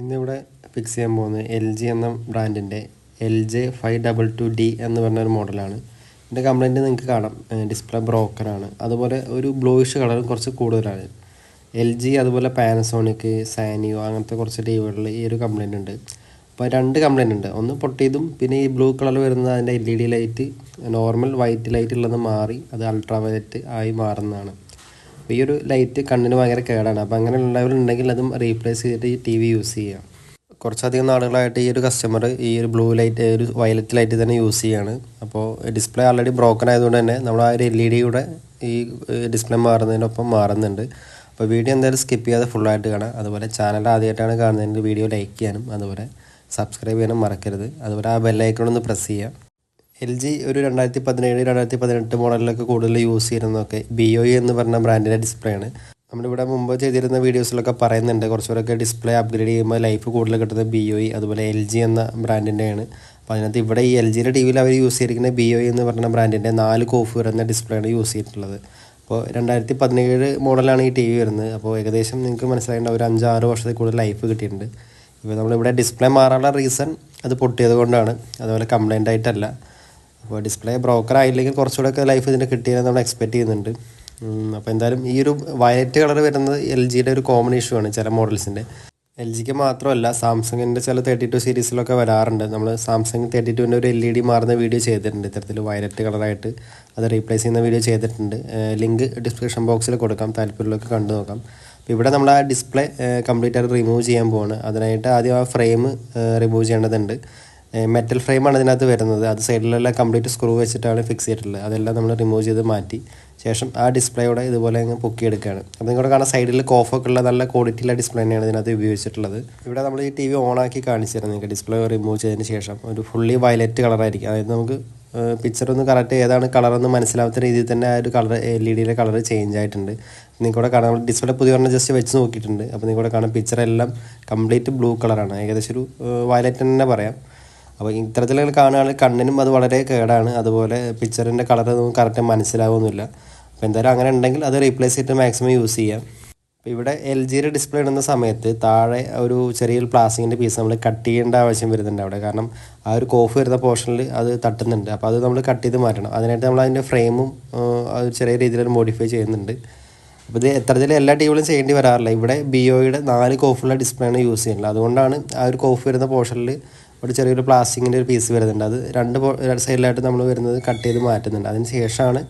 ഇന്നിവിടെ ഫിക്സ് ചെയ്യാൻ പോകുന്നത് എൽ ജി എന്ന ബ്രാൻഡിന്റെ L J five double two D എന്ന് പറഞ്ഞ ഒരു മോഡലാണ് ഇതിന്റെ കംപ്ലൈന്റ് നിങ്ങൾക്ക് കാണാം. ഡിസ്പ്ലേ ബ്രോക്കറാണ് അതുപോലെ ഒരു ബ്ലൂയിഷ് കളറും കുറച്ച് കൂടുതലാണ്. എൽ ജി അതുപോലെ പാനസോണിക് സാനിയോ അങ്ങനത്തെ കുറച്ച് ടി വികളിൽ ഈ ഒരു കംപ്ലൈന്റ് ഉണ്ട്. അപ്പോൾ രണ്ട് കംപ്ലൈന്റ് ഉണ്ട്. ഒന്ന് പൊട്ടിയതും പിന്നെ ഈ ബ്ലൂ കളർ വരുന്നത് അതിന്റെ L E D light normal white light ഉള്ളത് മാറി അത് അൾട്രാ വയലറ്റ് ആയി മാറുന്നതാണ്. അപ്പോൾ ഈ ഒരു ലൈറ്റ് കണ്ണിന് ഭയങ്കര കേടാണ്. അപ്പോൾ അങ്ങനെ ഉള്ളവരുണ്ടെങ്കിൽ അതും റീപ്ലേസ് ചെയ്തിട്ട് ഈ ടി വി യൂസ് ചെയ്യാം. കുറച്ചധികം നാളുകളായിട്ട് ഈ ഒരു കസ്റ്റമർ ഈ ഒരു ബ്ലൂ ലൈറ്റ് ഒരു വയലറ്റ് ലൈറ്റ് തന്നെ യൂസ് ചെയ്യാണ്. അപ്പോൾ ഡിസ്പ്ലേ ആൾറെഡി ബ്രോക്കൺ ആയതുകൊണ്ട് തന്നെ നമ്മൾ ആ ഒരു എൽ ഇ ഡിയുടെ ഈ ഡിസ്പ്ലേ മാറുന്നതിനൊപ്പം മാറുന്നുണ്ട്. അപ്പോൾ വീഡിയോ എന്തായാലും സ്കിപ്പ് ചെയ്യാതെ ഫുള്ളായിട്ട് കാണാം. അതുപോലെ ചാനൽ ആദ്യമായിട്ടാണ് കാണുന്നതെങ്കിൽ വീഡിയോ ലൈക്ക് ചെയ്യാനും അതുപോലെ സബ്സ്ക്രൈബ് ചെയ്യാനും മറക്കരുത്. അതുപോലെ ആ ബെല്ലൈക്കണൊന്ന് പ്രസ് ചെയ്യുക എൽ ജി ഒരു രണ്ടായിരത്തി പതിനേഴ് രണ്ടായിരത്തി പതിനെട്ട് മോഡലിലൊക്കെ കൂടുതൽ യൂസ് ചെയ്യുന്നതൊക്കെ ബി ഒ ഇ എന്ന് പറഞ്ഞ ബ്രാൻഡിന്റെ ഡിസ്പ്ലേ ആണ്. നമ്മളിവിടെ മുമ്പ് ചെയ്തിരുന്ന വീഡിയോസിലൊക്കെ പറയുന്നുണ്ട്. കുറച്ചുകൂടെയൊക്കെ ഡിസ്പ്ലേ അപ്ഗ്രേഡ് ചെയ്യുമ്പോൾ ലൈഫ് കൂടുതൽ കിട്ടുന്നത് ബി ഒ ഇ അതുപോലെ എൽ ജി എന്ന ബ്രാൻഡിന്റെയാണ് അപ്പോൾ അതിനകത്ത് ഇവിടെ ഈ എൽ ജിയുടെ ടി വിയിൽ അവർ യൂസ് ചെയ്തിരിക്കുന്ന ബി ഒ ഇ എന്ന് പറഞ്ഞ ബ്രാൻഡിന്റെ നാല് കോഫ് വരുന്ന ഡിസ്പ്ലേ ആണ് യൂസ് ചെയ്തിട്ടുള്ളത്. അപ്പോൾ രണ്ടായിരത്തി പതിനേഴ് മോഡലാണ് ഈ ടി വി വരുന്നത്. അപ്പോൾ ഏകദേശം നിങ്ങൾക്ക് മനസ്സിലാകേണ്ട ഒരു അഞ്ചാറ് വർഷത്തിൽ കൂടുതൽ ലൈഫ് കിട്ടിയിട്ടുണ്ട്. ഇപ്പോൾ നമ്മളിവിടെ ഡിസ്പ്ലേ മാറാനുള്ള റീസൺ അത് പൊട്ടിയത് കൊണ്ടാണ്. അതുപോലെ കംപ്ലൈന്റ് ആയിട്ടല്ല. അപ്പോൾ ഡിസ്പ്ലേ ബ്രോക്കർ ആയില്ലെങ്കിൽ കുറച്ചുകൂടെ ഒക്കെ ലൈഫ് ഇതിന്റെ കിട്ടിയാൽ നമ്മൾ എക്സ്പെക്ട് ചെയ്യുന്നുണ്ട്. അപ്പോൾ എന്തായാലും ഈ ഒരു വയലറ്റ് കളർ വരുന്നത് എൽ ജിയുടെ ഒരു കോമൺ ഇഷ്യൂ ആണ് ചില മോഡൽസിന്റെ എൽ ജിക്ക് മാത്രമല്ല സാംസങ്ങിന്റെ ചില തേർട്ടി ടു സീരീസിലൊക്കെ വരാറുണ്ട്. നമ്മൾ സാംസങ് തേർട്ടി ടുവിന്റെ ഒരു എൽ ഇ ഡി മാറുന്ന വീഡിയോ ചെയ്തിട്ടുണ്ട്. ഇത്തരത്തിൽ വയലറ്റ് കളറായിട്ട് അത് റീപ്ലേസ് ചെയ്യുന്ന വീഡിയോ ചെയ്തിട്ടുണ്ട്. ലിങ്ക് ഡിസ്ക്രിപ്ഷൻ ബോക്സിൽ കൊടുക്കാം. താല്പര്യമുള്ളവർക്ക് കണ്ടു നോക്കാം. അപ്പോൾ ഇവിടെ നമ്മൾ ആ ഡിസ്പ്ലേ കംപ്ലീറ്റ് ആയിട്ട് റിമൂവ് ചെയ്യാൻ പോവാണ്. അതിനായിട്ട് ആദ്യം ആ ഫ്രെയിം റിമൂവ് ചെയ്യേണ്ടതുണ്ട്. മെറ്റൽ ഫ്രെയിമാണ് അതിനകത്ത് വരുന്നത്. അത് സൈഡിലെല്ലാം കംപ്ലീറ്റ് സ്ക്രൂ വെച്ചിട്ടാണ് ഫിക്സ് ചെയ്തിട്ടുള്ളത്. അതെല്ലാം നമ്മൾ റിമൂവ് ചെയ്ത് മാറ്റി ശേഷം ആ ഡിസ്പ്ലേയോടെ ഇതുപോലെ അങ്ങ് പൊക്കിയെടുക്കുകയാണ്. അപ്പോൾ നിങ്ങളുടെ കാണാൻ സൈഡിൽ കോഫൊക്കെ ഉള്ള നല്ല ക്വാളിറ്റിയുള്ള ഡിസ്പ്ലേ തന്നെയാണ് ഇതിനകത്ത് ഉപയോഗിച്ചിട്ടുള്ളത്. ഇവിടെ നമ്മൾ ഈ ടി വി ഓണാക്കി കാണിച്ചു തരാം നിങ്ങൾക്ക് ഡിസ്പ്ലേ റിമൂവ് ചെയ്തതിന് ശേഷം. ഒരു ഫുള്ളി വയലറ്റ് കളറായിരിക്കും അതായത് നമുക്ക് പിക്ചർ ഒന്ന് കറക്റ്റ് ഏതാണ് കളറെന്ന് മനസ്സിലാവാത്ത രീതിയിൽ തന്നെ ആ ഒരു കളർ എൽ ഇ ഡിയിലെ കളർ ചേഞ്ച് ആയിട്ടുണ്ട് നിങ്ങളുടെ കാണാൻ ഡിസ്പ്ലേ പുതിയ പറഞ്ഞ ജസ്റ്റ് വെച്ച് നോക്കിയിട്ടുണ്ട്. അപ്പോൾ നിങ്ങളുടെ കാണാൻ പിക്ചർ എല്ലാം കംപ്ലീറ്റ് ബ്ലൂ കളറാണ് ഏകദേശം ഒരു വയലറ്റ് തന്നെ പറയാം. അപ്പോൾ ഇത്തരത്തിലുള്ള കാണുകയാണെങ്കിൽ കണ്ണിനും അത് വളരെ കേടാണ്. അതുപോലെ പിക്ചറിന്റെ നമുക്ക് കറക്റ്റ് മനസ്സിലാവുന്നില്ല. അപ്പോൾ എന്തായാലും അങ്ങനെ ഉണ്ടെങ്കിൽ അത് റീപ്ലേസ് ചെയ്തിട്ട് മാക്സിമം യൂസ് ചെയ്യാം. അപ്പോൾ ഇവിടെ എൽ ജിയുടെ ഡിസ്പ്ലേ ഇടുന്ന സമയത്ത് താഴെ ഒരു ചെറിയൊരു പ്ലാസ്റ്റിക്കിന്റെ പീസ് നമ്മൾ കട്ട് ചെയ്യേണ്ട ആവശ്യം വരുന്നുണ്ട് അവിടെ. കാരണം ആ ഒരു കോഫ് വരുന്ന പോർഷനിൽ അത് തട്ടുന്നുണ്ട്. അപ്പോൾ അത് നമ്മൾ കട്ട് ചെയ്ത് മാറ്റണം. അതിനായിട്ട് നമ്മൾ അതിന്റെ ഫ്രെയിമും അത് ചെറിയ രീതിയിൽ മോഡിഫൈ ചെയ്യുന്നുണ്ട്. അപ്പോൾ ഇത് എത്തരത്തിൽ എല്ലാ ടീമുകളും ചെയ്യേണ്ടി വരാറില്ല. ഇവിടെ ബി ഒയുടെ നാല് കോഫുള്ള ഡിസ്പ്ലേ ആണ് യൂസ് ചെയ്യുന്നത്. അതുകൊണ്ടാണ് ആ ഒരു കോഫ് വരുന്ന പോർഷനിൽ ഒരു ചെറിയൊരു പ്ലാസ്റ്റിക്കിന്റെ ഒരു പീസ് വരുന്നുണ്ട്. അത് രണ്ട് സൈഡിലായിട്ട് നമ്മൾ വരുന്നത് കട്ട് ചെയ്ത് മാറ്റുന്നുണ്ട്. അതിന് ശേഷമാണ്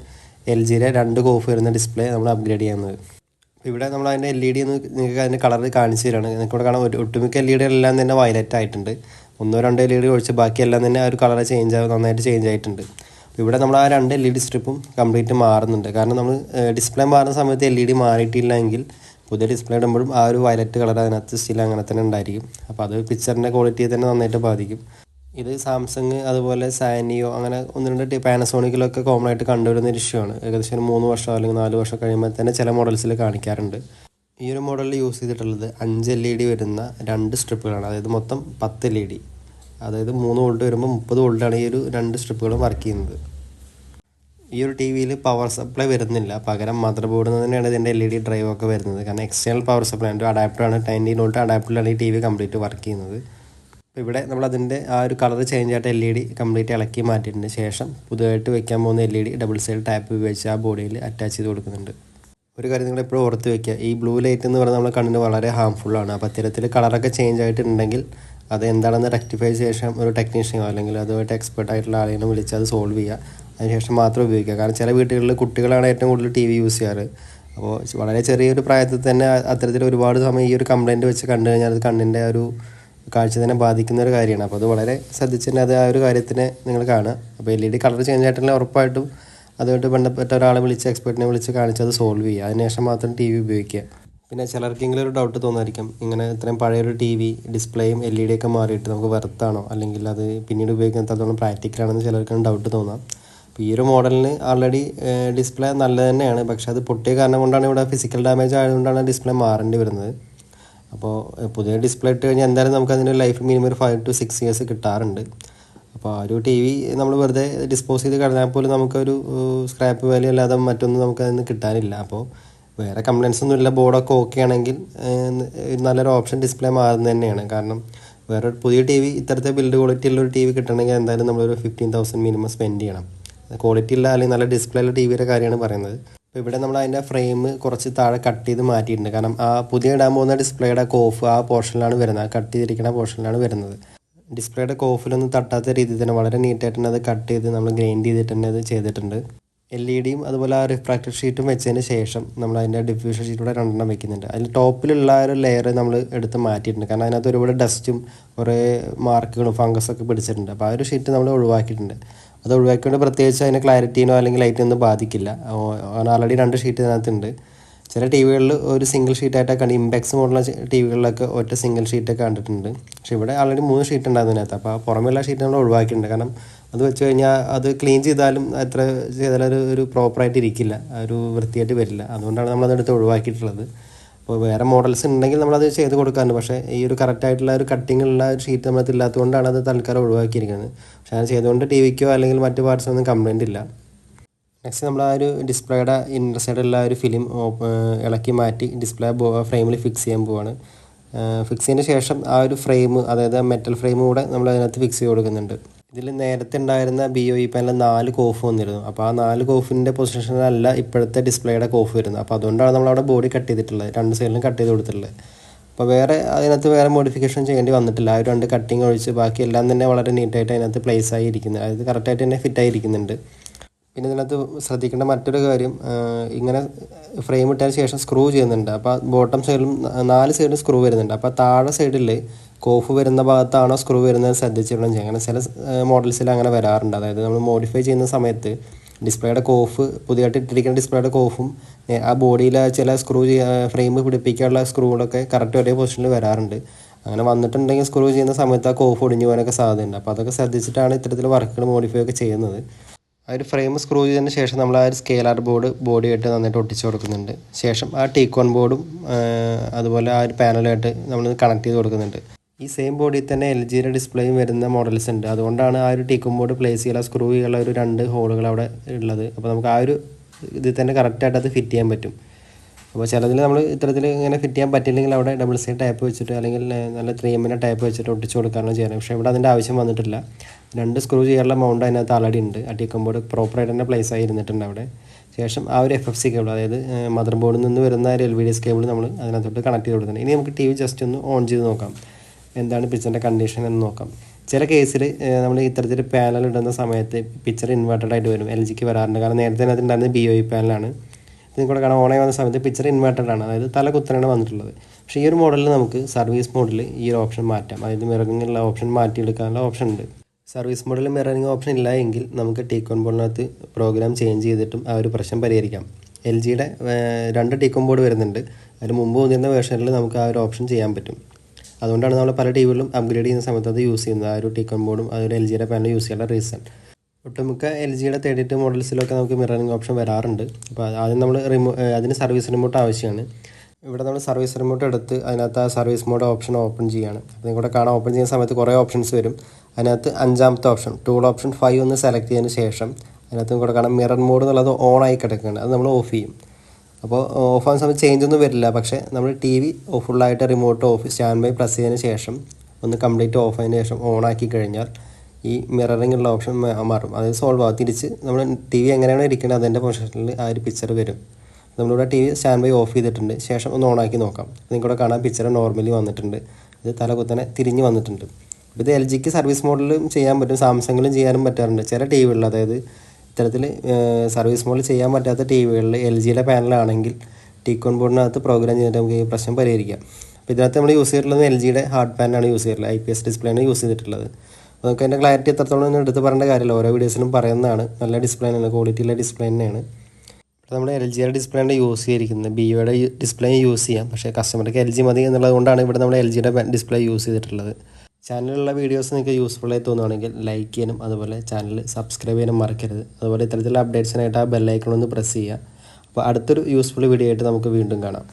എൽ ജിയിലെ രണ്ട് കോഫ് വരുന്ന ഡിസ്പ്ലേ നമ്മൾ അപ്ഗ്രേഡ് ചെയ്യുന്നത്. ഇവിടെ നമ്മൾ അതിന്റെ എൽ ഇ ഡി ഒന്ന് നിങ്ങൾക്ക് അതിന്റെ കളർ കാണിച്ചു തരാണ്. നിങ്ങൾക്ക് ഇവിടെ കാണാൻ ഒട്ടുമിക്ക എൽ ഇ ഡി എല്ലാം തന്നെ വയലറ്റ് ആയിട്ടുണ്ട്. ഒന്നോ രണ്ടോ എൽ ഇ ഡി ഒഴിച്ച് ബാക്കി എല്ലാം തന്നെ ആ ഒരു കളർ ചേഞ്ച് ആവും നന്നായിട്ട് ചേഞ്ച് ആയിട്ടുണ്ട്. അപ്പോൾ ഇവിടെ നമ്മൾ ആ രണ്ട് എൽ ഇ ഡി സ്ട്രിപ്പും കംപ്ലീറ്റ് മാറുന്നുണ്ട്. കാരണം നമ്മൾ ഡിസ്പ്ലേ മാറുന്ന സമയത്ത് എൽ ഇ ഡി മാറിയിട്ടില്ല എങ്കിൽ പുതിയ ഡിസ്പ്ലേ ഇടുമ്പോഴും ആ ഒരു വയലറ്റ് കളർ അതിനകത്ത് സ്റ്റിൽ അങ്ങനെ തന്നെ ഉണ്ടായിരിക്കും. അപ്പോൾ അത് പിക്ചറിന്റെ ക്വാളിറ്റിയെ തന്നെ നന്നായിട്ട് ബാധിക്കും. ഇത് സാംസങ് അതുപോലെ സാനിയോ അങ്ങനെ ഒന്ന് രണ്ട് പാനസോണിക്കിലൊക്കെ കോമൺ ആയിട്ട് കണ്ടുവരുന്ന ഒരു ഇഷ്യൂ ആണ്. ഏകദേശം ഒരു മൂന്ന് വർഷം അല്ലെങ്കിൽ നാല് വർഷം കഴിയുമ്പോൾ തന്നെ ചില മോഡൽസിൽ കാണിക്കാറുണ്ട്. ഈ ഒരു മോഡലിൽ യൂസ് ചെയ്തിട്ടുള്ളത് അഞ്ച് എൽ ഇ ഡി വരുന്ന രണ്ട് സ്ട്രിപ്പുകളാണ് അതായത് മൊത്തം പത്ത് എൽ ഇ ഡി അതായത് മൂന്ന് വോൾട്ട് വരുമ്പോൾ മുപ്പത് വോൾട്ടാണ് ഈ ഒരു രണ്ട് സ്ട്രിപ്പുകളും വർക്ക് ചെയ്യുന്നത്. ഈ ഒരു ടി വിയിൽ പവർ സപ്ലൈ വരുന്നില്ല. പകരം മദർ ബോർഡിൽ നിന്ന് തന്നെയാണ് ഇതിന്റെ എൽ ഇ ഡി ഡ്രൈവ് ഒക്കെ വരുന്നത്. കാരണം എക്സ്റ്റേണൽ പവർ സപ്ലൈ ഒരു അഡാപ്റ്ററാണ് നയന്റീൻ വോൾട്ട് അഡാപ്റ്ററിലാണ് ഈ ടി വി കംപ്ലീറ്റ് വർക്ക് ചെയ്യുന്നത്. അപ്പോൾ ഇവിടെ നമ്മൾ അതിന്റെ ആ ഒരു കളർ ചേഞ്ച് ആയിട്ട് എൽ ഇ ഡി കംപ്ലീറ്റ് ഇളക്കി മാറ്റിയിട്ടുണ്ട് ശേഷം പുതുതായിട്ട് വെക്കാൻ പോകുന്ന L E D double side tap ഉപയോഗിച്ച് ആ ബോഡിയിൽ അറ്റാച്ച് ചെയ്ത് കൊടുക്കുന്നുണ്ട്. ഒരു കാര്യം നിങ്ങൾ എപ്പോഴും ഓർത്ത് വെക്കുക. ഈ ബ്ലൂ ലൈറ്റ് എന്ന് പറയുന്നത് നമ്മുടെ കണ്ണിന് വളരെ ഹാംഫുള്ളാണ് അപ്പോൾ അത്തരത്തിൽ കളറൊക്കെ ചേഞ്ച് ആയിട്ടുണ്ടെങ്കിൽ അത് എന്താണെന്ന് റെക്ടിഫൈ ശേഷം ഒരു ടെക്നീഷ്യനോ അല്ലെങ്കിൽ അതുമായിട്ട് എക്സ്പെർട്ട് ആയിട്ടുള്ള ആളെയും വിളിച്ച് അത് സോൾവ് ചെയ്യുക. അതിനുശേഷം മാത്രം ഉപയോഗിക്കുക. കാരണം ചില വീടുകളിൽ കുട്ടികളാണ് ഏറ്റവും കൂടുതൽ ടി വി യൂസ് ചെയ്യാറ്. അപ്പോൾ വളരെ ചെറിയൊരു പ്രായത്തിൽ തന്നെ അത്തരത്തിൽ ഒരുപാട് സമയം ഈ ഒരു കംപ്ലൈന്റ് വെച്ച് കണ്ടു കഴിഞ്ഞാൽ അത് കണ്ണിന്റെ ഒരു കാഴ്ച തന്നെ ബാധിക്കുന്ന ഒരു കാര്യമാണ്. അപ്പോൾ അത് വളരെ ശ്രദ്ധിച്ച് തന്നെ അത് ആ ഒരു കാര്യത്തിനെ നിങ്ങൾ കാണുക. അപ്പോൾ L E D colour change ആയിട്ടുള്ള ഉറപ്പായിട്ടും അതുമായിട്ട് ബന്ധപ്പെട്ട ഒരാളെ വിളിച്ച് എക്സ്പെർട്ടിനെ വിളിച്ച് കാണിച്ച് അത് സോൾവ് ചെയ്യുക. അതിനുശേഷം മാത്രം ടി വി ഉപയോഗിക്കുക. പിന്നെ ചിലർക്കെങ്കിലും ഒരു ഡൗട്ട് തോന്നായിരിക്കും. ഇങ്ങനെ ഇത്രയും പഴയൊരു ടി വി ഡിസ്പ്ലേയും എൽ ഇ ഡി ഒക്കെ മാറിയിട്ട് നമുക്ക് വെർത്താണോ അല്ലെങ്കിൽ അത് പിന്നീട് ഉപയോഗിക്കുന്നത് അതോളം പ്രാക്ടിക്കലാണെന്ന് ചിലർക്കും ഡൗട്ട് തോന്നാം. ഈ ഒരു മോഡലിന് ആൾറെഡി ഡിസ്പ്ലേ നല്ല തന്നെയാണ്. പക്ഷേ അത് പൊട്ടിയ കാരണം കൊണ്ടാണ് ഇവിടെ ഫിസിക്കൽ ഡാമേജ് ആയതുകൊണ്ടാണ് ഡിസ്പ്ലേ മാറേണ്ടി വരുന്നത്. അപ്പോൾ പുതിയ ഡിസ്പ്ലേ ഇട്ട് കഴിഞ്ഞാൽ എന്തായാലും നമുക്ക് അതിന്റെ ലൈഫ് മിനിമം ഒരു ഫൈവ് ടു സിക്സ് ഇയേഴ്സ് കിട്ടാറുണ്ട്. അപ്പോൾ ആ ഒരു ടി വി നമ്മൾ വെറുതെ ഡിസ്പോസ് ചെയ്ത് കളഞ്ഞാൽ പോലും നമുക്കൊരു സ്ക്രാപ്പ് വാല്യൂ അല്ലാതെ മറ്റൊന്നും നമുക്ക് അതിന് കിട്ടാനില്ല. അപ്പോൾ വേറെ കംപ്ലൈൻസ് ഒന്നും ഇല്ല. ബോർഡൊക്കെ ഓക്കെ ആണെങ്കിൽ നല്ലൊരു ഓപ്ഷൻ ഡിസ്പ്ലേ മാറുന്നത് തന്നെയാണ്. കാരണം വേറെ പുതിയ ടി വി ഇത്തരത്തെ ബിൽഡ് ക്വാളിറ്റി ഉള്ള ഒരു ടി വി കിട്ടണമെങ്കിൽ എന്തായാലും നമ്മളൊരു ഫിഫ്റ്റീൻ തൗസൻഡ് മിനിമം സ്പെൻഡ് ചെയ്യണം. ക്വാളിറ്റി ഉള്ള അല്ലെങ്കിൽ നല്ല ഡിസ്പ്ലേ ഉള്ള ടി വിയുടെ കാര്യമാണ് പറയുന്നത്. അപ്പോൾ ഇവിടെ നമ്മൾ അതിന്റെ ഫ്രെയിം കുറച്ച് താഴെ കട്ട് ചെയ്ത് മാറ്റിയിട്ടുണ്ട്. കാരണം ആ പുതിയ ഇടാൻ പോകുന്ന ഡിസ്പ്ലേയുടെ കോഫ് ആ പോർഷനിലാണ് വരുന്നത്. ആ കട്ട് ചെയ്തിരിക്കുന്ന പോർഷനിലാണ് വരുന്നത്. ഡിസ്പ്ലേയുടെ കോഫിലൊന്നും തട്ടാത്ത രീതിയിൽ തന്നെ വളരെ നീറ്റായിട്ട് തന്നെ അത് കട്ട് ചെയ്ത് നമ്മൾ ഗ്രൈൻഡ് ചെയ്തിട്ട് തന്നെ അത് ചെയ്തിട്ടുണ്ട്. എൽ ഇ ഡിയും അതുപോലെ ആ റിഫ്രാക്റ്റർ ഷീറ്റും വെച്ചതിന് ശേഷം നമ്മൾ അതിന്റെ ഡിഫ്യൂഷൻ ഷീറ്റൂടെ രണ്ടെണ്ണം വെക്കുന്നുണ്ട്. അതിൽ ടോപ്പിലുള്ള ഒരു ലെയർ നമ്മൾ എടുത്ത് മാറ്റിയിട്ടുണ്ട്. കാരണം അതിനകത്ത് ഒരുപാട് ഡസ്റ്റും കുറേ മാർക്കുകളും ഫംഗസൊക്കെ പിടിച്ചിട്ടുണ്ട്. അപ്പോൾ ആ ഒരു ഷീറ്റ് നമ്മൾ ഒഴിവാക്കിയിട്ടുണ്ട്. അത് ഒഴിവാക്കിക്കൊണ്ട് പ്രത്യേകിച്ച് അതിന് ക്ലാരിറ്റീനോ അല്ലെങ്കിൽ ലൈറ്റിനൊന്നും ബാധിക്കില്ല. ആൾറെഡി രണ്ട് ഷീറ്റ് ഇതിനകത്തുണ്ട്. ചില ടി വികളിൽ ഒരു സിംഗിൾ ഷീറ്റായിട്ടൊക്കെ കണ്ട് ഇമ്പാക്സ് മോഡലുള്ള ടി വികളിലൊക്കെ ഒറ്റ സിംഗിൾ ഷീറ്റൊക്കെ കണ്ടിട്ടുണ്ട്. പക്ഷെ ഇവിടെ ആൾറെഡി മൂന്ന് ഷീറ്റ് ഉണ്ടായിരുന്നു അതിനകത്ത് അപ്പോൾ പുറമെയുള്ള ഷീറ്റ് നമ്മൾ ഒഴിവാക്കിയിട്ടുണ്ട്. കാരണം അത് വെച്ച് കഴിഞ്ഞാൽ അത് ക്ലീൻ ചെയ്താലും എത്ര ചെയ്താലും ഒരു ഒരു പ്രോപ്പറായിട്ട് ഇരിക്കില്ല. ഒരു വൃത്തിയായിട്ട് വരില്ല. അതുകൊണ്ടാണ് നമ്മളതെടുത്ത് ഒഴിവാക്കിയിട്ടുള്ളത്. അപ്പോൾ വേറെ മോഡൽസ് ഉണ്ടെങ്കിൽ നമ്മളത് ചെയ്ത് കൊടുക്കാറുണ്ട്. പക്ഷേ ഈ ഒരു കറക്റ്റായിട്ടുള്ള ഒരു കട്ടിങ്ങുള്ള ഒരു ഷീറ്റ് നമ്മളത് ഇല്ലാത്തതുകൊണ്ടാണ് അത് തൽക്കാലം ഒഴിവാക്കിയിരിക്കുന്നത്. പക്ഷേ അത് ചെയ്തുകൊണ്ട് ടി വിക്കോ അല്ലെങ്കിൽ മറ്റു പാർട്സിനൊന്നും കംപ്ലൈന്റ് ഇല്ല. നെക്സ്റ്റ് നമ്മൾ ആ ഒരു ഡിസ്പ്ലേയുടെ ഇന്നർ സൈഡുള്ള ഒരു ഫിലിം ഇളക്കി മാറ്റി ഡിസ്പ്ലേ ഫ്രെയിമിൽ ഫിക്സ് ചെയ്യാൻ പോവാണ്. ഫിക്സ് ചെയ്തതിന് ശേഷം ആ ഒരു ഫ്രെയിം അതായത് മെറ്റൽ ഫ്രെയിം കൂടെ നമ്മൾ അതിനകത്ത് ഫിക്സ് ചെയ്ത് കൊടുക്കുന്നുണ്ട്. ഇതിൽ നേരത്തെ ഉണ്ടായിരുന്ന ബി ഒ ഇ പാനിൽ നാല് കോഫ് വന്നിരുന്നു. അപ്പോൾ ആ നാല് കോഫിന്റെ പൊസിഷനിലല്ല ഇപ്പോഴത്തെ ഡിസ്പ്ലേയുടെ കോഫ് വരുന്നത്. അപ്പോൾ അതുകൊണ്ടാണ് നമ്മൾ അവിടെ ബോഡി കട്ട് ചെയ്തിട്ടുള്ളത്. രണ്ട് സൈഡിലും കട്ട് ചെയ്ത് കൊടുത്തിട്ടുള്ളത്. അപ്പോൾ വേറെ അതിനകത്ത് വേറെ മോഡിഫിക്കേഷൻ ചെയ്യേണ്ടി വന്നിട്ടില്ല. ആ രണ്ട് കട്ടിങ് ഒഴിച്ച് ബാക്കി എല്ലാം തന്നെ വളരെ നീറ്റായിട്ട് അതിനകത്ത് പ്ലേസ് ആയി ഇരിക്കുന്നത് അതായത് കറക്റ്റായിട്ട് തന്നെ ഫിറ്റ് ആയി ഇരിക്കുന്നുണ്ട്. പിന്നെ ഇതിനകത്ത് ശ്രദ്ധിക്കേണ്ട മറ്റൊരു കാര്യം ഇങ്ങനെ ഫ്രെയിം ഇട്ടതിന് ശേഷം സ്ക്രൂ ചെയ്യുന്നുണ്ട്. അപ്പോൾ ബോട്ടം സൈഡിലും നാല് സൈഡിലും സ്ക്രൂ വരുന്നുണ്ട്. അപ്പോൾ താഴെ സൈഡിൽ കോഫ് വരുന്ന ഭാഗത്താണോ സ്ക്രൂ വരുന്നത് ശ്രദ്ധിച്ചിടണം ചെയ്യാം. അങ്ങനെ ചില മോഡൽസിൽ അങ്ങനെ വരാറുണ്ട്. അതായത് നമ്മൾ മോഡിഫൈ ചെയ്യുന്ന സമയത്ത് ഡിസ്പ്ലേയുടെ കോഫ് പുതിയതായിട്ട് ഇട്ടിരിക്കുന്ന ഡിസ്പ്ലേയുടെ കോഫും ആ ബോഡിയിലെ ചില സ്ക്രൂ ഫ്രെയിം പിടിപ്പിക്കാനുള്ള സ്ക്രൂകളൊക്കെ കറക്റ്റ് ഒരേ പൊസിഷനിൽ വരാറുണ്ട്. അങ്ങനെ വന്നിട്ടുണ്ടെങ്കിൽ സ്ക്രൂ ചെയ്യുന്ന സമയത്ത് ആ കോഫ് ഒടിഞ്ഞു പോകാനൊക്കെ സാധ്യതയുണ്ട്. അപ്പോൾ അതൊക്കെ ശ്രദ്ധിച്ചിട്ടാണ് ഇത്തരത്തിൽ വർക്കുകൾ മോഡിഫൈ ഒക്കെ ചെയ്യുന്നത്. ആ ഒരു ഫ്രെയിം സ്ക്രൂ ചെയ്തതിന് ശേഷം നമ്മൾ ആ ഒരു സ്കെയിലർ ബോർഡ് ബോഡിയായിട്ട് നന്നായിട്ട് ഒട്ടിച്ചു കൊടുക്കുന്നുണ്ട്. ശേഷം ആ ടീക്കോൺ ബോർഡും അതുപോലെ ആ ഒരു പാനലായിട്ട് നമ്മൾ കണക്ട് ചെയ്ത് കൊടുക്കുന്നുണ്ട്. ഈ സെയിം ബോഡിയിൽ തന്നെ എൽ ജിയുടെ ഡിസ്പ്ലേയും വരുന്ന മോഡൽസ് ഉണ്ട്. അതുകൊണ്ടാണ് ആ ഒരു ടീക്കോൺ ബോർഡ് പ്ലേസ് ചെയ്യാൻ സ്ക്രൂ ചെയ്യാനുള്ള ഒരു രണ്ട് ഹോളുകൾ അവിടെ ഉള്ളത്. അപ്പോൾ നമുക്ക് ആ ഒരു ഇതിൽ തന്നെ കറക്റ്റായിട്ട് അത് ഫിറ്റ് ചെയ്യാൻ പറ്റും. അപ്പോൾ ചിലതിൽ നമ്മൾ ഇത്തരത്തിൽ ഇങ്ങനെ ഫിറ്റ് ചെയ്യാൻ പറ്റില്ലെങ്കിൽ അവിടെ ഡബിൾ സൈഡ് ടൈപ്പ് വെച്ചിട്ട് അല്ലെങ്കിൽ നല്ല ത്രീ എമ്മിന്റെ ടൈപ്പ് വെച്ചിട്ട് ഒട്ടിച്ച് കൊടുക്കാനാണ് ചെയ്യുന്നത്. പക്ഷേ ഇവിടെ അതിന്റെ ആവശ്യം വന്നിട്ടില്ല. രണ്ട് സ്ക്രൂ ചെയ്യാനുള്ള മൗണ്ട് അതിനകത്ത് ആൾറെഡി ഉണ്ട്. ആ പ്രോപ്പറായിട്ട് തന്നെ പ്ലേസ് ആയി ഇരുന്നിട്ടുണ്ട് അവിടെ. ശേഷം ആ ഒരു എഫ് എഫ് സി കേബിൾ അതായത് മദർ ബോർഡിൽ നിന്ന് വരുന്ന ഒരു L V D S cable നമ്മൾ അതിനകത്തോട്ട് കണക്ട് ചെയ്ത് കൊടുക്കുന്നത് ഇനി നമുക്ക് ടി വി ജസ്റ്റ് ഒന്ന് ഓൺ ചെയ്ത് നോക്കാം. എന്താണ് പിക്ചറിന്റെ കണ്ടീഷൻ എന്ന് നോക്കാം. ചില കേസിൽ നമ്മൾ ഇത്തരത്തിൽ പാനൽ ഇടുന്ന സമയത്ത് പിക്ചർ ഇൻവേർട്ടഡ് ആയിട്ട് വരും. എൽ ജിക്ക് വരാറുണ്ട്. കാരണം നേരത്തെ അതിനകത്ത് ഉണ്ടായിരുന്നത് ബി ഒ ഇ പാനലാണ് ഇതിൽ കൂടെ കാണാൻ ഓണായി വന്ന സമയത്ത് പിക്ചർ ഇൻവേർട്ടഡ് ആണ്. അതായത് തല കുത്തനാണ് വന്നിട്ടുള്ളത്. പക്ഷേ ഈ ഒരു മോഡലിൽ നമുക്ക് സർവീസ് മോഡിൽ ഈ ഒരു ഓപ്ഷൻ മാറ്റാം. അതായത് മിററിങ്ങുള്ള ഓപ്ഷൻ മാറ്റിയെടുക്കാനുള്ള ഓപ്ഷൻ ഉണ്ട്. സർവീസ് മോഡിൽ മിററിങ് ഓപ്ഷൻ ഇല്ല എങ്കിൽ നമുക്ക് ടീക്കോൺ ബോർഡിനകത്ത് പ്രോഗ്രാം ചേഞ്ച് ചെയ്തിട്ടും ആ ഒരു പ്രശ്നം പരിഹരിക്കാം. എൽ ജിയുടെ രണ്ട് ടീക്കോൺ ബോർഡ് വരുന്നുണ്ട്. അതിന് മുമ്പ് വന്നിരുന്ന വേർഷനിൽ നമുക്ക് ആ ഒരു ഓപ്ഷൻ ചെയ്യാൻ പറ്റും. അതുകൊണ്ടാണ് നമ്മൾ പല ടി വികളിലും അപ്ഗ്രേഡ് ചെയ്യുന്ന സമയത്ത് അത് യൂസ് ചെയ്യുന്നത്. ആ ഒരു ടീക്കോൺ ബോർഡും അതൊരു എൽ ജിയുടെ പാനൽ യൂസ് ചെയ്യാനുള്ള റീസൺ ഒട്ടുമിക്ക എൽ ജിയുടെ തേർട്ടി ടു മോഡൽസിലൊക്കെ നമുക്ക് മിററിംഗ് ഓപ്ഷൻ വരാറുണ്ട്. അപ്പോൾ ആദ്യം നമ്മൾ റിമോ അതിന് സർവീസ് റിമോട്ട് ആവശ്യമാണ് ഇവിടെ നമ്മൾ സർവീസ് റിമോട്ട് എടുത്ത് അതിനകത്ത് ആ സർവീസ് മോഡ് ഓപ്ഷൻ ഓപ്പൺ ചെയ്യുകയാണ് അപ്പോൾ നിങ്ങളുടെ കാണാൻ ഓപ്പൺ ചെയ്യുന്ന സമയത്ത് കുറേ ഓപ്ഷൻസ് വരും. അതിനകത്ത് അഞ്ചാമത്തെ ഓപ്ഷൻ ടൂൾ ഓപ്ഷൻ ഫൈവ് ഒന്ന് സെലക്ട് ചെയ്തതിന് ശേഷം അതിനകത്ത് കൂടെ കാണാം മിറർ മോഡ് എന്നുള്ളത് ഓൺ ആയി കിടക്കുകയാണ് അത് നമ്മൾ ഓഫ് ചെയ്യും. അപ്പോൾ ഓഫ് ആകുന്ന സമയത്ത് ചേഞ്ച് ഒന്നും വരില്ല. പക്ഷേ നമ്മൾ ടി വി ഫുള്ളായിട്ട് remote off standby press ചെയ്തതിന് ശേഷം ഒന്ന് കംപ്ലീറ്റ് ഓഫ് ആയതിനു ശേഷം ഓൺ ആക്കി കഴിഞ്ഞാൽ ഈ മിററിംഗ് ഉള്ള ഓപ്ഷൻ മാറും. അതായത് സോൾവ് ആവും. തിരിച്ച് നമ്മൾ ടി വി എങ്ങനെയാണോ ഇരിക്കേണ്ടത് അതിന്റെ പൊസിഷനിൽ ആ ഒരു പിക്ചർ വരും. നമ്മളിവിടെ T V standby off ചെയ്തിട്ടുണ്ട്. ശേഷം ഒന്ന് ഓണാക്കി നോക്കാം. നിങ്ങൾക്കിവിടെ കാണാൻ പിക്ചർ നോർമലി വന്നിട്ടുണ്ട്. ഇത് തല കുത്തനെ തിരിഞ്ഞ് വന്നിട്ടുണ്ട്. ഇത് എൽ ജിക്ക് സർവീസ് മോഡലും ചെയ്യാൻ പറ്റും. സാംസങ്ങിലും ചെയ്യാനും പറ്റാറുണ്ട്. ചില ടി വികളിൽ അതായത് ഇത്തരത്തിൽ സർവീസ് മോഡൽ ചെയ്യാൻ പറ്റാത്ത ടി വികളിൽ എൽ ജിയുടെ പാനലാണെങ്കിൽ ടീക്കോൺ ബോർഡിനകത്ത് പ്രോഗ്രാം ചെയ്തിട്ട് നമുക്ക് ഈ പ്രശ്നം പരിഹരിക്കാം. അപ്പോൾ ഇതിനകത്ത് നമ്മൾ യൂസ് ചെയ്തിട്ടുള്ളത് എൽ ജിയുടെ ഹാർഡ് പാനാണ് യൂസ് ചെയ്തിട്ടുള്ളത്. ഐ പി എസ് ഡിസ്പ്ലേ ആണ് യൂസ് ചെയ്തിട്ടുള്ളത്. നമുക്ക് അതിന്റെ ക്ലാരിറ്റി എത്രത്തോളം എന്ന് എടുത്ത് പറയേണ്ട കാര്യമില്ല. ഓരോ വീഡിയോസിലും പറയുന്നതാണ്. നല്ല ഡിസ്പ്ലേ ആണ്. ക്വാളിറ്റി ഉള്ള ഡിസ്പ്ലേ തന്നെയാണ്. നമ്മൾ എൽ ജിയുടെ ഡിസ്പ്ലേ ആണ് യൂസ് ചെയ്തിരിക്കുന്നത്. ബി യുടെ ഡിസ്പ്ലേ യൂസ് ചെയ്യാം. പക്ഷേ കസ്റ്റമർക്ക് എൽ ജി മതി എന്നുള്ളത് കൊണ്ടാണ് ഇവിടെ നമ്മൾ എൽ ജിയുടെ ഡിസ്പ്ലേ യൂസ് ചെയ്തിട്ടുള്ളത്. ചാനലിലുള്ള വീഡിയോസ് നിങ്ങൾക്ക് യൂസ്ഫുൾ ആയി തോന്നുകയാണെങ്കിൽ ലൈക്ക് ചെയ്യാനും അതുപോലെ ചാനൽ സബ്സ്ക്രൈബ് ചെയ്യാനും മറക്കരുത്. അതുപോലെ ഇത്തരത്തിലുള്ള അപ്ഡേറ്റ്സിനായിട്ട് ആ ബെല്ലൈക്കൺ ഒന്ന് പ്രസ് ചെയ്യുക. അപ്പോൾ അടുത്തൊരു യൂസ്ഫുൾ വീഡിയോ ആയിട്ട് നമുക്ക് വീണ്ടും കാണാം.